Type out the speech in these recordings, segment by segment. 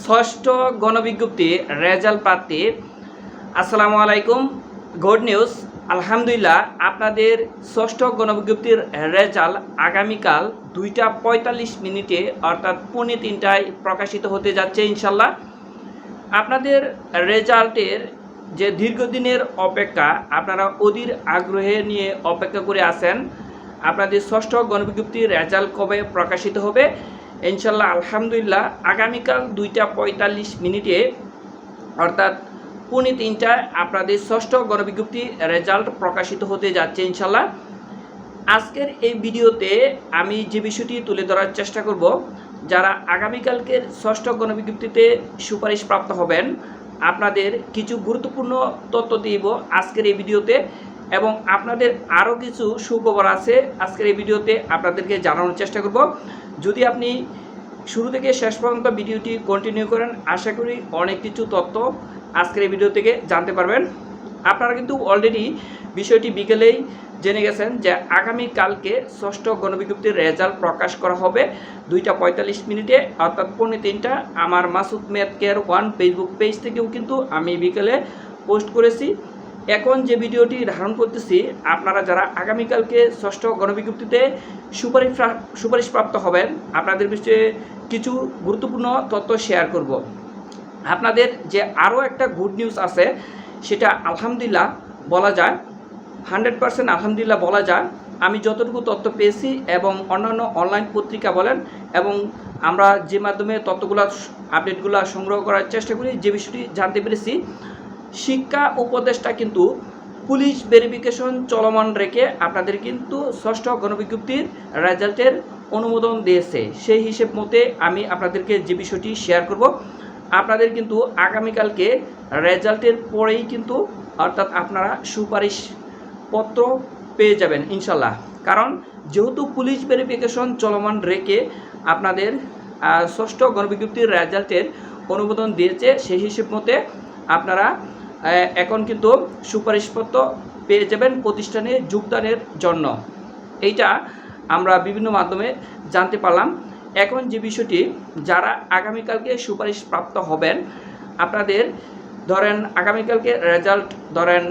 ষষ্ঠ গণবিজ্ঞপ্তি রেজাল্ট প্রার্থী আসসালামু আলাইকুম, গুড নিউজ। আলহামদুলিল্লাহ, আপনাদের ষষ্ঠ গণবিজ্ঞপ্তির রেজাল্ট আগামীকাল দুইটা পঁয়তাল্লিশ মিনিটে, অর্থাৎ পৌনে তিনটায় প্রকাশিত হতে যাচ্ছে ইনশাল্লাহ। আপনাদের রেজাল্টের যে দীর্ঘদিনের অপেক্ষা, আপনারা অধীর আগ্রহে নিয়ে অপেক্ষা করে আছেন। আপনাদের ষষ্ঠ গণবিজ্ঞপ্তির রেজাল্ট কবে প্রকাশিত হবে? ইনশাল্লাহ, আলহামদুলিল্লাহ, আগামীকাল দুইটা পঁয়তাল্লিশ মিনিটে, অর্থাৎ পৌনে তিনটায় আপনাদের ষষ্ঠ গণবিজ্ঞপ্তি রেজাল্ট প্রকাশিত হতে যাচ্ছে ইনশাল্লাহ। আজকের এই ভিডিওতে আমি যে বিষয়টি তুলে ধরার চেষ্টা করব, যারা আগামীকালকের ষষ্ঠ গণবিজ্ঞপ্তিতে সুপারিশপ্রাপ্ত হবেন, আপনাদের কিছু গুরুত্বপূর্ণ তথ্য দিব আজকের এই ভিডিওতে। এবং আপনাদের আরও কিছু সুখবর আছে, আজকের এই ভিডিওতে আপনাদেরকে জানানোর চেষ্টা করব। যদি আপনি শুরু থেকে শেষ পর্যন্ত ভিডিওটি কন্টিনিউ করেন, আশা করি অনেক কিছু তথ্য আজকের এই ভিডিও থেকে জানতে পারবেন। আপনারা কিন্তু অলরেডি বিষয়টি বিকেলেই জেনে গেছেন যে আগামীকালকে ষষ্ঠ গণবিজ্ঞপ্তির রেজাল্ট প্রকাশ করা হবে দুইটা পঁয়তাল্লিশ মিনিটে, অর্থাৎ পৌনে তিনটা। আমার মাসুদ মেদ কেয়ার ওয়ান ফেসবুক পেজ থেকেও কিন্তু আমি বিকেলে পোস্ট করেছি। এখন যে ভিডিওটি ধারণ করতেছি, আপনারা যারা আগামীকালকে ষষ্ঠ গণবিজ্ঞপ্তিতে সুপারিশ সুপারিশপ্রাপ্ত হবেন, আপনাদের বিষয়ে কিছু গুরুত্বপূর্ণ তথ্য শেয়ার করব। আপনাদের যে আরও একটা গুড নিউজ আছে, সেটা আলহামদুলিল্লাহ বলা যায়। হান্ড্রেড পার্সেন্ট আলহামদুলিল্লাহ বলা যায়। আমি যতটুকু তথ্য পেয়েছি এবং অন্যান্য অনলাইন পত্রিকা বলেন এবং আমরা যে মাধ্যমে তথ্যগুলো, আপডেটগুলো সংগ্রহ করার চেষ্টা করি, যে বিষয়টি জানতে পেরেছি শিক্ষা উপদেষ্টা কিন্তু পুলিশ ভেরিফিকেশন চলমান রেখে আপনাদের কিন্তু ষষ্ঠ গণবিজ্ঞপ্তির রেজাল্টের অনুমোদন দিয়েছে। সেই হিসেব মতে আমি আপনাদেরকে যে বিষয়টি শেয়ার করব, আপনাদের কিন্তু আগামীকালকে রেজাল্টের পরেই কিন্তু অর্থাৎ আপনারা সুপারিশ পত্র পেয়ে যাবেন ইনশাল্লাহ কারণ যেহেতু পুলিশ ভেরিফিকেশন চলমান রেখে আপনাদের ষষ্ঠ গণবিজ্ঞপ্তির রেজাল্টের অনুমোদন দিয়েছে, সেই হিসেব মতে আপনারা এখন কিন্তু সুপারিশপত্র পেয়ে যাবেন প্রতিষ্ঠানে যোগদানের জন্য। এইটা আমরা বিভিন্ন মাধ্যমে জানতে পারলাম। এখন যে বিষয়টি, যারা আগামীকালকে সুপারিশ প্রাপ্ত হবেন, আপনাদের ধরেন আগামীকালকে রেজাল্ট ধরেন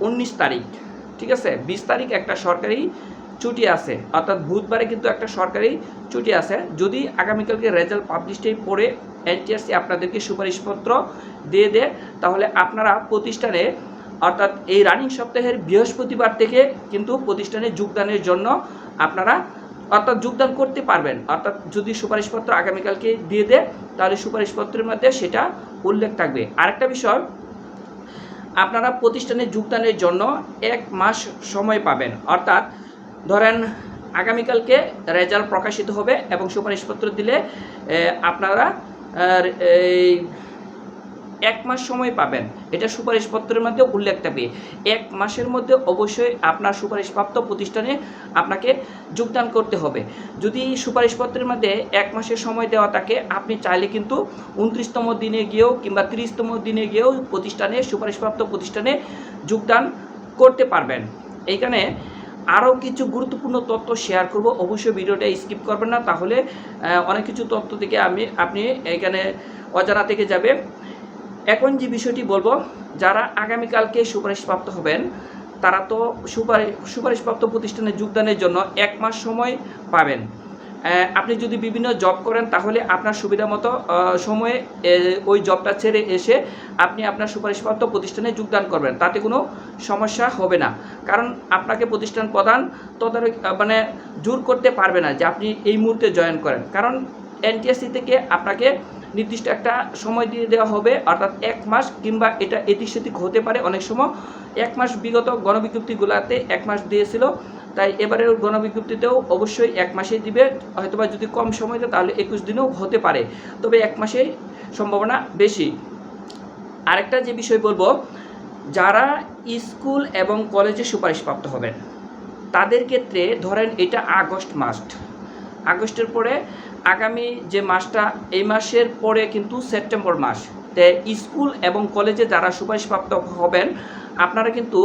উনিশ তারিখ, ঠিক আছে? বিশ তারিখ একটা সরকারি ছুটি আছে, অর্থাৎ বুধবারে কিন্তু একটা সরকারি ছুটি আছে। যদি আগামীকালকে রেজাল্ট পাবলিশটাই পড়ে এনটিআরসি আপনাদেরকে সুপারিশপত্র দিয়ে দেয়। তাহলে আপনারা প্রতিষ্ঠানে, অর্থাৎ এই রানিং সপ্তাহের বৃহস্পতিবার থেকে কিন্তু প্রতিষ্ঠানে যোগদানের জন্য আপনারা, অর্থাৎ যোগদান করতে পারবেন। অর্থাৎ যদি সুপারিশপত্র আগামীকালকে দিয়ে দেয়, তাহলে সুপারিশপত্রের মধ্যে সেটা উল্লেখ থাকবে। আরেকটা বিষয়, আপনারা প্রতিষ্ঠানে যোগদানের জন্য এক মাস সময় পাবেন। অর্থাৎ ধরেন আগামীকালকে রেজাল্ট প্রকাশিত হবে এবং সুপারিশপত্র দিলে আপনারা এই এক মাস সময় পাবেন। এটা সুপারিশপত্রের মধ্যে উল্লেখ থাকবে। এক মাসের মধ্যে অবশ্যই আপনার সুপারিশপ্রাপ্ত প্রতিষ্ঠানে আপনাকে যোগদান করতে হবে। যদি সুপারিশপত্রের মধ্যে এক মাসের সময় দেওয়া থাকে, আপনি চাইলে কিন্তু উনত্রিশতম দিনে গিয়েও কিংবা তিরিশতম দিনে গিয়েও প্রতিষ্ঠানে, সুপারিশপ্রাপ্ত প্রতিষ্ঠানে যোগদান করতে পারবেন। এইখানে আরও কিছু গুরুত্বপূর্ণ তথ্য শেয়ার করব। অবশ্যই ভিডিওটা স্কিপ করবেন না। তাহলে অনেক কিছু তথ্য থেকে আমি, আপনি এখানে অজানা থেকে যাবে এখন যে বিষয়টি বলব, যারা আগামীকালকে সুপারিশপ্রাপ্ত হবেন, তারা তো সুপারিশ সুপারিশপ্রাপ্ত প্রতিষ্ঠানে যোগদানের জন্য এক মাস সময় পাবেন। আপনি যদি বিভিন্ন জব করেন, তাহলে আপনার সুবিধা মতো সময়ে ওই জবটা ছেড়ে এসে আপনি আপনার সুপারিশপ্রাপ্ত প্রতিষ্ঠানে যোগদান করবেন। তাতে কোনো সমস্যা হবে না। কারণ আপনাকে প্রতিষ্ঠান প্রধান তদারক মানে জোর করতে পারবে না যে আপনি এই মুহূর্তে জয়েন করেন। কারণ এনটিএসসি থেকে আপনাকে নির্দিষ্ট একটা সময় দিয়ে দেওয়া হবে, অর্থাৎ এক মাস কিংবা এটা এদিক সেদিক হতে পারে। অনেক সময় এক মাস বিগত গণবিজ্ঞপ্তিগুলোতে এক মাস দিয়েছিল। তাই এবারের গণবিজ্ঞপ্তিতেও অবশ্যই এক মাসেই দিবে, হয়তোবা যদি কম সময় দেয় তাহলে একুশ দিনেও হতে পারে। তবে এক মাসেই সম্ভাবনা বেশি। আরেকটা যে বিষয় বলব, যারা স্কুল এবং কলেজে সুপারিশপ্রাপ্ত হবেন, তাদের ক্ষেত্রে ধরেন এটা আগস্ট মাস আগস্টের পরে আগামী যে মাসটা, এই মাসের পরে কিন্তু সেপ্টেম্বর মাস। তে স্কুল এবং কলেজে যারা সুপারিশপ্রাপ্ত হবেন, আপনারা কিন্তু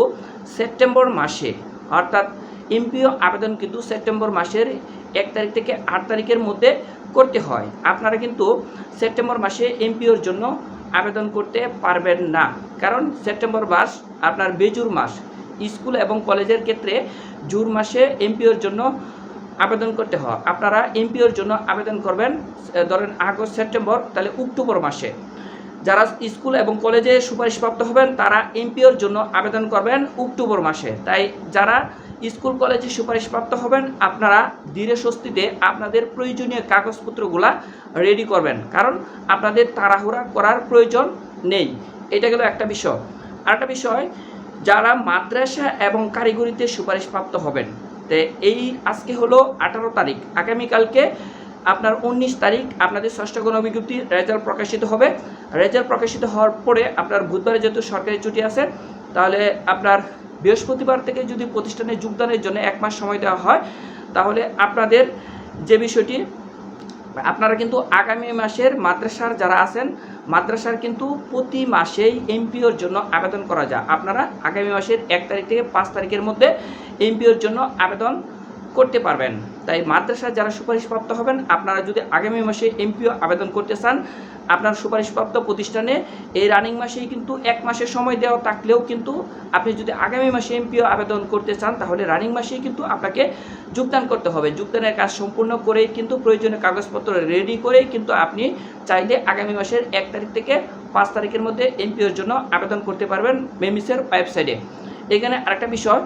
সেপ্টেম্বর মাসে, অর্থাৎ এমপিও আবেদন কিন্তু সেপ্টেম্বর মাসের এক তারিখ থেকে আট তারিখের মধ্যে করতে হয়। আপনারা কিন্তু সেপ্টেম্বর মাসে এমপিওর জন্য আবেদন করতে পারবেন না। কারণ সেপ্টেম্বর মাস আপনার বেজুর মাস। স্কুল এবং কলেজের ক্ষেত্রে জুন মাসে এমপিওর জন্য আবেদন করতে হয়। আপনারা এমপিওর জন্য আবেদন করবেন ধরেন আগস্ট, সেপ্টেম্বর, তাহলে অক্টোবর মাসে। যারা স্কুল এবং কলেজে সুপারিশপ্রাপ্ত হবেন, তারা এমপিওর জন্য আবেদন করবেন অক্টোবর মাসে। তাই যারা স্কুল কলেজে সুপারিশপ্রাপ্ত হবেন, আপনারা ধীরে স্বস্তিতে আপনাদের প্রয়োজনীয় কাগজপত্রগুলা রেডি করবেন। কারণ আপনাদের তাড়াহুড়া করার প্রয়োজন নেই। এটা গেল একটা বিষয়। আরেকটা বিষয়, যারা মাদ্রাসা এবং কারিগরিতে সুপারিশপ্রাপ্ত হবেন, তো এই আজকে হলো আঠারো তারিখ। আগামীকালকে আপনার উনিশ তারিখ আপনাদের ষষ্ঠ গণবিজ্ঞপ্তি রেজাল্ট প্রকাশিত হবে। রেজাল্ট প্রকাশিত হওয়ার পরে আপনার বুধবারে যেহেতু সরকারি ছুটি আছে, তাহলে আপনার বৃহস্পতিবার থেকে যদি প্রতিষ্ঠানে যোগদানের জন্য এক মাস সময় দেওয়া হয়, তাহলে আপনাদের যে বিষয়টি, আপনারা কিন্তু আগামী মাসের মাদ্রাসার যারা আছেন, মাদ্রাসার কিন্তু প্রতি মাসেই এমপিওর জন্য আবেদন করা যায়। আপনারা আগামী মাসের এক তারিখ থেকে পাঁচ তারিখের মধ্যে এমপিওর জন্য আবেদন করতে পারবেন। তাই মাদ্রাসার যারা সুপারিশপ্রাপ্ত হবেন, আপনারা যদি আগামী মাসে এমপিও আবেদন করতে চান, আপনার সুপারিশপ্রাপ্ত প্রতিষ্ঠানে এই রানিং মাসেই কিন্তু এক মাসের সময় দেওয়া থাকলেও কিন্তু আপনি যদি আগামী মাসে এমপিও আবেদন করতে চান, তাহলে রানিং মাসেই কিন্তু আপনাকে যোগদান করতে হবে। যোগদানের কাজ সম্পূর্ণ করেই কিন্তু প্রয়োজনীয় কাগজপত্র রেডি করেই কিন্তু আপনি চাইলে আগামী মাসের এক তারিখ থেকে পাঁচ তারিখের মধ্যে এমপিওর জন্য আবেদন করতে পারবেন মেমিসের ওয়েবসাইটে। এখানে আরেকটা বিষয়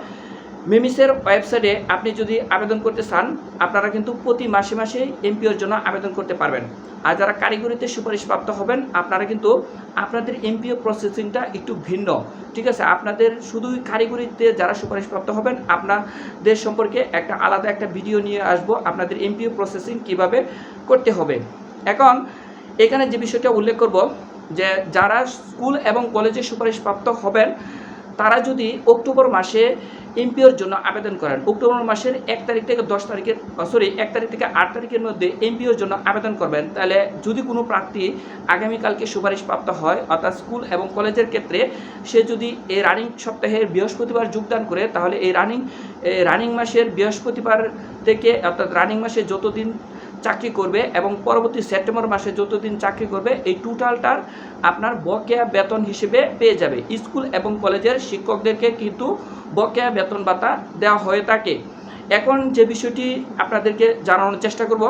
মেমিসের ওয়েবসাইটে আপনি যদি আবেদন করতে চান, আপনারা কিন্তু প্রতি মাসে মাসে এমপিওর জন্য আবেদন করতে পারবেন। আর যারা কারিগরিতে সুপারিশপ্রাপ্ত হবেন, আপনারা কিন্তু আপনাদের এমপিও প্রসেসিংটা একটু ভিন্ন। ঠিক আছে? আপনাদের শুধুই কারিগরিতে যারা সুপারিশপ্রাপ্ত হবেন, আপনাদের সম্পর্কে একটা আলাদা একটা ভিডিও নিয়ে আসব, আপনাদের এমপিও প্রসেসিং কীভাবে করতে হবে। এখন এখানে যে বিষয়টা উল্লেখ করব, যে যারা স্কুল এবং কলেজে সুপারিশপ্রাপ্ত হবেন তারা যদি অক্টোবর মাসে এমপিওর জন্য আবেদন করেন, অক্টোবর মাসের এক তারিখ থেকে দশ তারিখের সরি এক তারিখ থেকে আট তারিখের মধ্যে এমপিওর জন্য আবেদন করবেন, তাহলে যদি কোনো প্রার্থী আগামীকালকে সুপারিশপ্রাপ্ত হয়, অর্থাৎ স্কুল এবং কলেজের ক্ষেত্রে সে যদি এই রানিং সপ্তাহের বৃহস্পতিবার যোগদান করে, তাহলে এই রানিং রানিং মাসের বৃহস্পতিবার থেকে, অর্থাৎ রানিং মাসে যতদিন চাকরি করবে এবং পরবর্তী সেপ্টেম্বর মাসে যতদিন চাকরি করবে, এই টোটালটার আপনার বকেয়া বেতন হিসেবে পেয়ে যাবে। স্কুল এবং কলেজের শিক্ষকদেরকে কিন্তু বকেয়া বেতন ভাতা দেওয়া হয়ে থাকে। এখন যে বিষয়টি আপনাদেরকে জানানোর চেষ্টা করব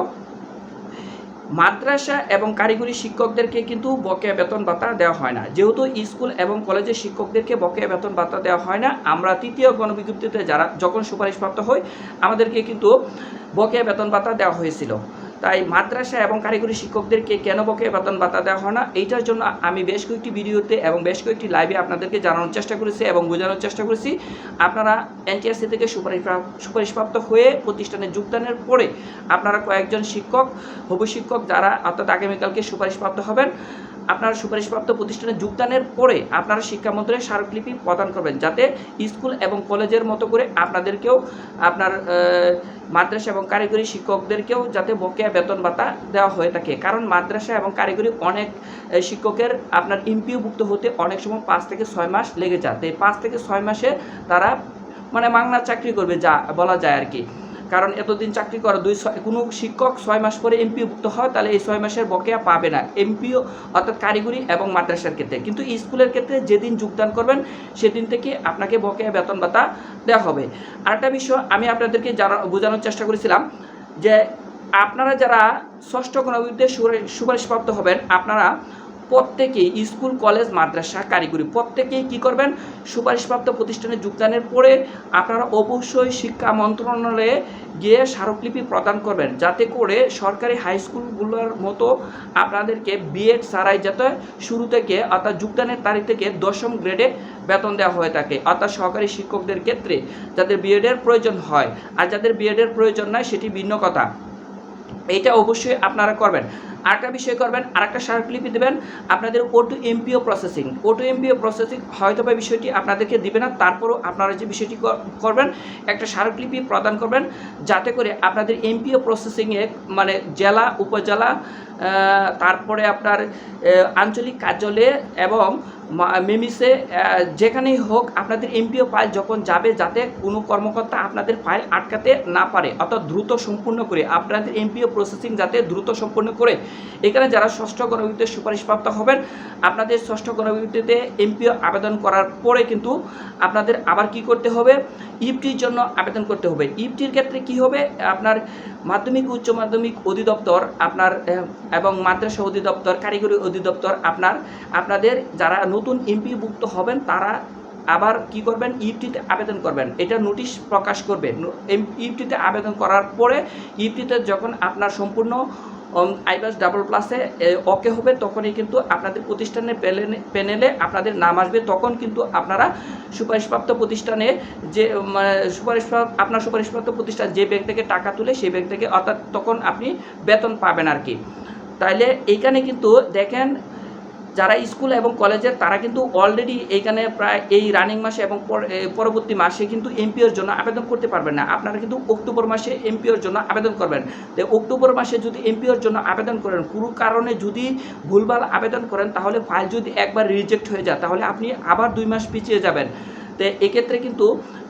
মাদ্রাসা এবং কারিগরি শিক্ষকদেরকে কিন্তু বকেয়া বেতন ভাতা দেওয়া হয় না। যেহেতু স্কুল এবং কলেজের শিক্ষকদেরকে বকেয়া বেতন ভাতা দেওয়া হয় না, আমরা তৃতীয় গণবিজ্ঞপ্তিতে যারা যখন সুপারিশপ্রাপ্ত হই, আমাদেরকে কিন্তু বকেয়া বেতন ভাতা দেওয়া হয়েছিল। তাই মাদ্রাসা এবং কারিগরি শিক্ষকদেরকে কেন বকে বেতন ভাতা দেওয়া হয় না? এইটার জন্য আমি বেশ কয়েকটি ভিডিওতে এবং বেশ কয়েকটি লাইভে আপনাদেরকে জানানোর চেষ্টা করেছি এবং বোঝানোর চেষ্টা করেছি। আপনারা এনটিআরসি থেকে সুপারিশ সুপারিশপ্রাপ্ত হয়ে প্রতিষ্ঠানে যোগদানের পরে আপনারা কয়েকজন শিক্ষক, হবু শিক্ষক যারা অর্থাৎ আগামীকালকে সুপারিশপ্রাপ্ত হবেন, আপনারা সুপারিশপ্রাপ্ত প্রতিষ্ঠানে যোগদানের পরে আপনারা শিক্ষামন্ত্রীর স্মারকলিপি প্রদান করবেন। যাতে স্কুল এবং কলেজের মতো করে আপনাদেরকেও আপনার মাদ্রাসা এবং কারিগরি শিক্ষকদেরকেও যাতে বকেয়া বেতন ভাতা দেওয়া হয়ে থাকে। কারণ মাদ্রাসা এবং কারিগরি অনেক শিক্ষকের আপনার ইম্পিউভুক্ত হতে অনেক সময় পাঁচ থেকে ছয় মাস লেগে যায়। তো এই পাঁচ থেকে ছয় মাসে তারা মানে বাংলা চাকরি করবে যা বলা যায় আর কি। কারণ এতদিন চাকরি করা দুই কোনো শিক্ষক ছয় মাস পরে এমপিও এমপিওভুক্ত হয়, তাহলে এই ছয় মাসের বকেয়া পাবে না। এমপিও অর্থাৎ কারিগরি এবং মাদ্রাসার ক্ষেত্রে। কিন্তু স্কুলের ক্ষেত্রে যেদিন যোগদান করবেন, সেদিন থেকে আপনাকে বকেয়া বেতন ভাতা দেওয়া হবে। আরেকটা বিষয় আমি আপনাদেরকে জানা, বোঝানোর চেষ্টা করেছিলাম যে আপনারা যারা ষষ্ঠ গণবিদ্যে সুপারিশপ্রাপ্ত হবেন, আপনারা প্রত্যেকেই স্কুল, কলেজ, মাদ্রাসা, কারিগরি প্রত্যেকেই কি করবেন? সুপারিশপ্রাপ্ত প্রতিষ্ঠানে যোগদানের পরে আপনারা অবশ্যই শিক্ষা মন্ত্রণালয়ে গিয়ে স্মারকলিপি প্রদান করবেন। যাতে করে সরকারি হাই স্কুলগুলোর মতো আপনাদেরকে বিএড ছাড়াই যাতে শুরু থেকে অর্থাৎ যোগদানের তারিখ থেকে দশম গ্রেডে বেতন দেওয়া হয়ে থাকে। অর্থাৎ সহকারী শিক্ষকদের ক্ষেত্রে যাদের বিএডের প্রয়োজন হয় আর যাদের বিএডের প্রয়োজন নয় সেটি ভিন্ন কথা। এটা অবশ্যই আপনারা করবেন। আরেকটা বিষয় করবেন, আরেকটা স্মারকলিপি দেবেন, আপনাদের ওটু এমপিও প্রসেসিং ওটু এমপিও প্রসেসিং হয়তো বা বিষয়টি আপনাদেরকে দিবে না, তারপরও আপনারা যে বিষয়টি করবেন, একটা স্মারকলিপি প্রদান করবেন, যাতে করে আপনাদের এমপিও প্রসেসিংয়ে মানে জেলা, উপজেলা তারপরে আপনার আঞ্চলিক কার্যালয়ে এবং মেমিসে যেখানেই হোক আপনাদের এমপিও ফাইল যখন যাবে, যাতে কোনো কর্মকর্তা আপনাদের ফাইল আটকাতে না পারে, অর্থাৎ দ্রুত সম্পূর্ণ করে, আপনাদের এমপিও প্রসেসিং যাতে দ্রুত সম্পূর্ণ করে এখানে যারা ষষ্ঠ গণবিদ্যুতে সুপারিশপ্রাপ্ত হবেন, আপনাদের ষষ্ঠ গণবিদ্যুতে এমপিও আবেদন করার পরে কিন্তু আপনাদের আবার কি করতে হবে? ইফটির জন্য আবেদন করতে হবে। ইফটির ক্ষেত্রে কি হবে? আপনার মাধ্যমিক, উচ্চ মাধ্যমিক অধিদপ্তর, আপনার এবং মাদ্রাসা অধিদপ্তর, কারিগরি অধিদপ্তর, আপনার, আপনাদের যারা নতুন এমপিভুক্ত হবেন, তারা আবার কি করবেন? ইফটিতে আবেদন করবেন। এটা নোটিশ প্রকাশ করবে। ইফটিতে আবেদন করার পরে, ইফটিতে যখন আপনার সম্পূর্ণ আইবাস ডাবল প্লাসে ওকে হবে, তখনই কিন্তু আপনাদের প্রতিষ্ঠানের প্যানেলে আপনাদের নাম আসবে। তখন কিন্তু আপনারা সুপারিশপ্রাপ্ত প্রতিষ্ঠানে যে সুপারিশ আপনার সুপারিশপ্রাপ্ত প্রতিষ্ঠান যে ব্যাংক থেকে টাকা তুলে সেই ব্যাংক থেকে, অর্থাৎ তখন আপনি বেতন পাবেন আর কি। তাইলে এইখানে কিন্তু দেখেন যারা স্কুল এবং কলেজের, তারা কিন্তু অলরেডি এইখানে প্রায় এই রানিং মাসে এবং পরবর্তী মাসে কিন্তু এমপিওর জন্য আবেদন করতে পারবেন না। আপনারা কিন্তু অক্টোবর মাসে এমপিওর জন্য আবেদন করবেন। তো অক্টোবর মাসে যদি এমপিওর জন্য আবেদন করেন, কোনো কারণে যদি ভুলভাল আবেদন করেন, তাহলে ফাইল যদি একবার রিজেক্ট হয়ে যায়, তাহলে আপনি আবার দুই মাস পিছিয়ে যাবেন। তো এক্ষেত্রে কিন্তু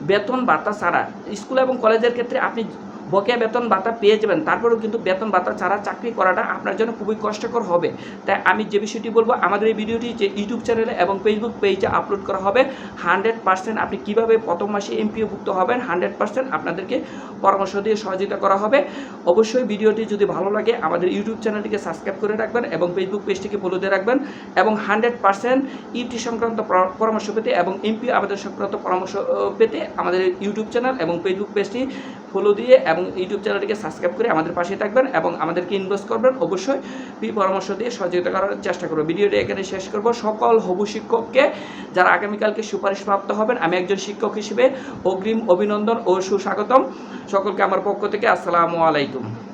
বেতন ভাতা ছাড়া স্কুল এবং কলেজের ক্ষেত্রে আপনি বকেয়া বেতন ভাতা পেয়ে যাবেন, তারপরেও কিন্তু বেতন ভাতা ছাড়া চাকরি করাটা আপনার জন্য খুবই কষ্টকর হবে। তাই আমি যে বিষয়টি বলব, আমাদের এই ভিডিওটি যে ইউটিউব চ্যানেলে এবং ফেসবুক পেজে আপলোড করা হবে হান্ড্রেড পার্সেন্ট আপনি কীভাবে প্রথম মাসে এমপিওভুক্ত হবেন হান্ড্রেড পার্সেন্ট আপনাদেরকে পরামর্শ দিয়ে সহযোগিতা করা হবে। অবশ্যই ভিডিওটি যদি ভালো লাগে, আমাদের ইউটিউব চ্যানেলটিকে সাবস্ক্রাইব করে রাখবেন এবং ফেসবুক পেজটিকে ফলো দিয়ে রাখবেন এবং হান্ড্রেড পার্সেন্ট ইউটি সংক্রান্ত পরা- পরামর্শ পেতে এবং এমপি আবেদন সংক্রান্ত পরামর্শ পেতে আমাদের ইউটিউব চ্যানেল এবং ফেসবুক পেজটি ফলো দিয়ে এবং ইউটিউব চ্যানেলটিকে সাবস্ক্রাইব করে আমাদের পাশে থাকবেন এবং আমাদেরকে ইনভেস্ট করবেন। অবশ্যই ফি পরামর্শ দিয়ে সহযোগিতা করার চেষ্টা করব। ভিডিওটি এখানে শেষ করব। সকল হবু শিক্ষককে যারা আগামীকালকে সুপারিশপ্রাপ্ত হবেন, আমি একজন শিক্ষক হিসেবে অগ্রিম অভিনন্দন ও সুস্বাগতম। সকলকে আমার পক্ষ থেকে আসসালামু আলাইকুম।